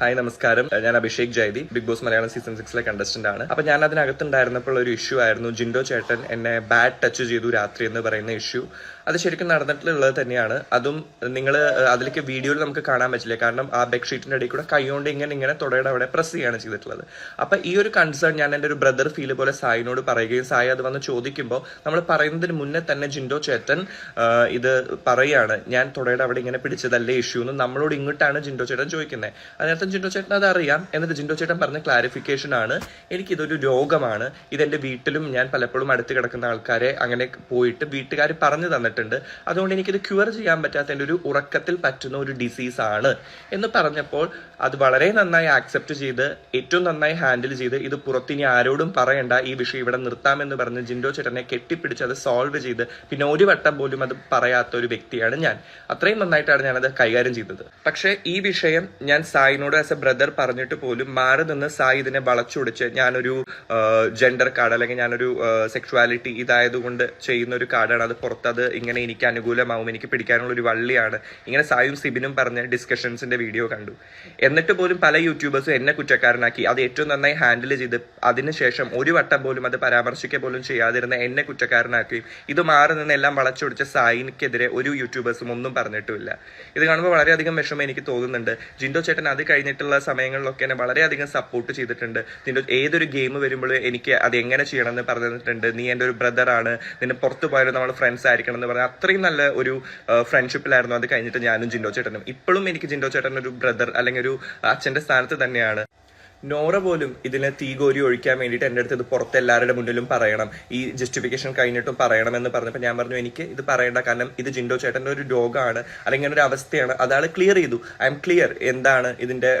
Hi നമസ്കാരം. ഞാൻ Abhishek Jaidi Big Boss Malayalam season സിക്സിലെ contestant ആണ്. അപ്പൊ ഞാൻ അതിനകത്തുണ്ടായിരുന്നപ്പോൾ ഒരു ഇഷ്യൂ ആയിരുന്നു ജിൻഡോ ചേട്ടൻ എന്നെ ബാഡ് ടച്ച് ചെയ്തു രാത്രി എന്ന് പറയുന്ന ഇഷ്യൂ അത് ശരിക്കും നടന്നിട്ടുള്ളത് തന്നെയാണ്. അതും നിങ്ങൾ അതിലേക്ക് വീഡിയോയിൽ നമുക്ക് കാണാൻ പറ്റില്ല. കാരണം ആ ബെഡ്ഷീറ്റിന്റെ ഇടയിൽ കൂടെ കൈകൊണ്ട് ഇങ്ങനെ ഇങ്ങനെ തുടയുടെ അവിടെ പ്രസ് ചെയ്യുകയാണ് ചെയ്തിട്ടുള്ളത്. അപ്പം ഈ ഒരു കൺസേൺ ഞാൻ എന്റെ ഒരു ബ്രദർ ഫീൽ പോലെ സായിനോട് പറയുകയും സായി അത് വന്ന് ചോദിക്കുമ്പോൾ നമ്മൾ പറയുന്നതിന് മുന്നേ തന്നെ ജിൻഡോ ചേട്ടൻ ഇത് പറയുകയാണ് ഞാൻ തുടയുടെ അവിടെ ഇങ്ങനെ പിടിച്ചതല്ലേ ഇഷ്യൂ എന്ന് നമ്മളോട് ഇങ്ങോട്ടാണ് ജിൻഡോ ചേട്ടൻ ചോദിക്കുന്നത് അതിനർത്ഥം ജിൻഡോ ചേട്ടൻ അത് അറിയാം. എന്നിട്ട് ജിൻഡോ ചേട്ടൻ പറഞ്ഞ ക്ലാരിഫിക്കേഷൻ ആണ് എനിക്കിതൊരു രോഗമാണ്. ഇതെന്റെ വീട്ടിലും ഞാൻ പലപ്പോഴും അടുത്ത് കിടക്കുന്ന ആൾക്കാരെ അങ്ങനെ പോയിട്ട് വീട്ടുകാർ പറഞ്ഞു തന്നിട്ടുണ്ട്. അതുകൊണ്ട് എനിക്കിത് ക്യൂർ ചെയ്യാൻ പറ്റാത്ത എന്റെ ഒരു ഉറക്കത്തിൽ പറ്റുന്ന ഒരു ഡിസീസ് ആണ്. എന്ന് പറഞ്ഞപ്പോൾ അത് വളരെ നന്നായി ആക്സെപ്റ്റ് ചെയ്ത് ഏറ്റവും നന്നായി ഹാൻഡിൽ ചെയ്ത് ഇത് പുറത്തിനി ആരോടും പറയണ്ട ഈ വിഷയം ഇവിടെ നിർത്താമെന്ന് പറഞ്ഞ് ജിൻഡോ ചേട്ടനെ കെട്ടിപ്പിടിച്ച് അത് സോൾവ് ചെയ്ത് പിന്നെ ഒരു വട്ടം പോലും അത് പറയാത്ത ഒരു വ്യക്തിയാണ് ഞാൻ. അത്രയും നന്നായിട്ടാണ് ഞാനത് കൈകാര്യം ചെയ്തത്. പക്ഷേ ഈ വിഷയം ഞാൻ സായിനോട് ആസ് എ ബ്രദർ പറഞ്ഞിട്ട് പോലും മാറി നിന്ന് സായി ഇതിനെ വളച്ചൊടിച്ച് ഞാനൊരു ജെൻഡർ കാർഡ് അല്ലെങ്കിൽ ഞാനൊരു സെക്ഷുവാലിറ്റി ഇതായതുകൊണ്ട് ചെയ്യുന്ന ഒരു കാർഡാണ് അത് പുറത്തത് ഇങ്ങനെ എനിക്ക് അനുകൂലമാവും എനിക്ക് പിടിക്കാനുള്ള ഒരു വള്ളിയാണ്. ഇങ്ങനെ സായും സിബിനും പറഞ്ഞ ഡിസ്കഷൻസിന്റെ വീഡിയോ കണ്ടു. എന്നിട്ട് പോലും പല യൂട്യൂബേഴ്സും എന്നെ കുറ്റക്കാരനാക്കി. അത് ഏറ്റവും നന്നായി ഹാൻഡിൽ ചെയ്ത് അതിനുശേഷം ഒരു വട്ടം പോലും അത് പരാമർശിക്കുക പോലും ചെയ്യാതിരുന്ന എന്നെ കുറ്റക്കാരനാക്കുകയും ഇത് മാറി നിന്ന് എല്ലാം വളച്ചൊടിച്ച സായിനെതിരെ ഒരു യൂട്യൂബേഴ്സും ഒന്നും പറഞ്ഞിട്ടുമില്ല. ഇത് കാണുമ്പോൾ വളരെയധികം വിഷമം എനിക്ക് തോന്നുന്നുണ്ട്. ജിൻഡോ ചേട്ടൻ അത് കഴിഞ്ഞിട്ടുള്ള സമയങ്ങളിലൊക്കെ എന്നെ വളരെയധികം സപ്പോർട്ട് ചെയ്തിട്ടുണ്ട്. ജിൻഡോ ഏതൊരു ഗെയിം വരുമ്പോഴും എനിക്ക് അത് എങ്ങനെ ചെയ്യണമെന്ന് പറഞ്ഞു തന്നിട്ടുണ്ട് നീ എന്റെ ഒരു ബ്രദറാണ് നിന്നെ പുറത്തു പോയാലും നമ്മൾ ഫ്രണ്ട്സ് ആയിരിക്കണം എന്ന് പറഞ്ഞാൽ അത്രയും നല്ല ഒരു ഫ്രണ്ട്ഷിപ്പിലായിരുന്നു അത് കഴിഞ്ഞിട്ട് ഞാനും ജിൻഡോ ചേട്ടനും. ഇപ്പോഴും എനിക്ക് ജിൻഡോ ചേട്ടൻ ഒരു ബ്രദർ അല്ലെങ്കിൽ ഒരു അച്ഛന്റെ സ്ഥാനത്ത് തന്നെയാണ്. നോറ പോലും ഇതിനെ തീകോരി ഒഴിക്കാൻ വേണ്ടിയിട്ട് എന്റെ അടുത്ത് ഇത് പുറത്ത് എല്ലാവരുടെ മുന്നിലും പറയണം. ഈ ജസ്റ്റിഫിക്കേഷൻ കഴിഞ്ഞിട്ടും പറയണമെന്ന് പറഞ്ഞപ്പോൾ ഞാൻ പറഞ്ഞു എനിക്ക് ഇത് പറയേണ്ട കാരണം ഇത് ജിൻഡോ ചേട്ടന്റെ ഒരു രോഗമാണ് അല്ലെങ്കിൽ ഒരു അവസ്ഥയാണ്. അതാൾ ക്ലിയർ ചെയ്തു. ഐ എം ക്ലിയർ എന്താണ് ഇതിന്റെ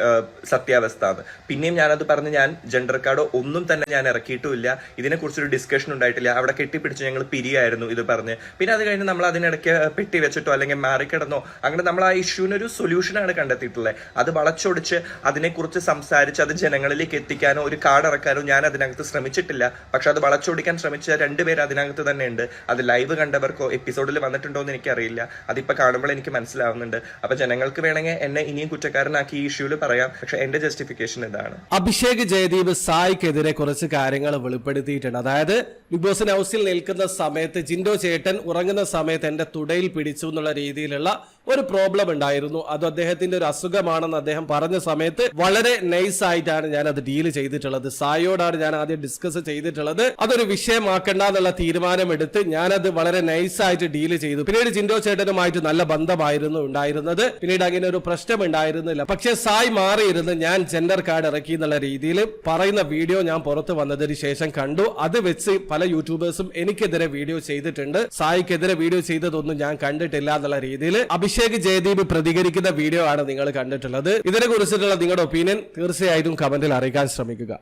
സത്യാവസ്ഥ എന്ന്. പിന്നെയും ഞാനത് പറഞ്ഞ് ഞാൻ ജെൻഡർ കാർഡോ ഒന്നും തന്നെ ഞാൻ ഇറക്കിയിട്ടുമില്ല. ഇതിനെക്കുറിച്ചൊരു ഡിസ്കഷൻ ഉണ്ടായിട്ടില്ല. അവിടെ കെട്ടിപ്പിടിച്ച് ഞങ്ങൾ പിരിയായിരുന്നു ഇത് പറഞ്ഞ്. പിന്നെ അത് കഴിഞ്ഞ് നമ്മൾ അതിനിടയ്ക്ക് പെട്ടി വെച്ചിട്ടോ അല്ലെങ്കിൽ മാറിക്കിടന്നോ അങ്ങനെ നമ്മൾ ആ ഇഷ്യൂവിനൊരു സൊല്യൂഷനാണ് കണ്ടെത്തിയിട്ടുള്ളത്. അത് വളച്ചൊടിച്ച് അതിനെക്കുറിച്ച് സംസാരിച്ച് അത് ജനങ്ങളിലേക്ക് എത്തിക്കാനോ ഒരു കാർഡ് ഇറക്കാനോ ഞാൻ അതിനകത്ത് ശ്രമിച്ചിട്ടില്ല. പക്ഷെ അത് വളച്ചൊടിക്കാൻ ശ്രമിച്ച രണ്ടുപേർ അതിനകത്ത് തന്നെ ഉണ്ട് അത് ലൈവ് കണ്ടവർക്കോ എപ്പിസോഡിൽ വന്നിട്ടുണ്ടോ എന്ന് എനിക്കറിയില്ല. അതിപ്പോ കാണുമ്പോൾ എനിക്ക് മനസ്സിലാവുന്നുണ്ട്. അപ്പൊ ജനങ്ങൾക്ക് വേണമെങ്കിൽ എന്നെ ഇനിയും കുറ്റക്കാരനാക്കി ഈ ഇഷ്യൂൽ പറയാം. പക്ഷെ എന്റെ ജസ്റ്റിഫിക്കേഷൻ ഇതാണ്. അഭിഷേക് ജയദീപ് സായിക്കെതിരെ കുറച്ച് കാര്യങ്ങൾ വെളിപ്പെടുത്തിയിട്ടുണ്ട്. അതായത് ബിഗ് ബോസിന് ഹൗസിൽ നിൽക്കുന്ന സമയത്ത് ജിൻഡോ ചേട്ടൻ ഉറങ്ങുന്ന സമയത്ത് എന്റെ തുടയിൽ പിടിച്ചു എന്നുള്ള രീതിയിലുള്ള ഒരു പ്രോബ്ലം ഉണ്ടായിരുന്നു. അത് അദ്ദേഹത്തിന്റെ ഒരു അസുഖമാണെന്ന് അദ്ദേഹം പറഞ്ഞ സമയത്ത് വളരെ നൈസ് ആയിട്ടാണ് ഞാൻ അത് ഡീൽ ചെയ്തിട്ടുള്ളത്. സായോടാണ് ഞാൻ ആദ്യം ഡിസ്കസ് ചെയ്തിട്ടുള്ളത്. അതൊരു വിഷയമാക്കണ്ട എന്നുള്ള തീരുമാനമെടുത്ത് ഞാനത് വളരെ നൈസ് ആയിട്ട് ഡീൽ ചെയ്തു. പിന്നീട് ജിൻഡോ ചേട്ടനുമായിട്ട് നല്ല ബന്ധമായിരുന്നു ഉണ്ടായിരുന്നത്. പിന്നീട് അങ്ങനെ ഒരു പ്രശ്നം ഉണ്ടായിരുന്നില്ല. പക്ഷെ സായി മാറിയിരുന്ന് ഞാൻ ജെൻഡർ കാർഡ് ഇറക്കി എന്നുള്ള രീതിയിൽ പറയുന്ന വീഡിയോ ഞാൻ പുറത്ത് വന്നതിന് ശേഷം കണ്ടു. അത് വെച്ച് പല യൂട്യൂബേഴ്സും എനിക്കെതിരെ വീഡിയോ ചെയ്തിട്ടുണ്ട്. സായിക്കെതിരെ വീഡിയോ ചെയ്തതൊന്നും ഞാൻ കണ്ടിട്ടില്ല എന്നുള്ള രീതിയിൽ അഭിഷേക് ജയദീപ് പ്രതികരിക്കുന്ന വീഡിയോ ആണ് നിങ്ങൾ കണ്ടിട്ടുള്ളത്. ഇതിനെ കുറിച്ചിട്ടുള്ള നിങ്ങളുടെ ഒപ്പീനിയൻ തീർച്ചയായും കമന്റിൽ അറിയിക്കാൻ ശ്രമിക്കുക.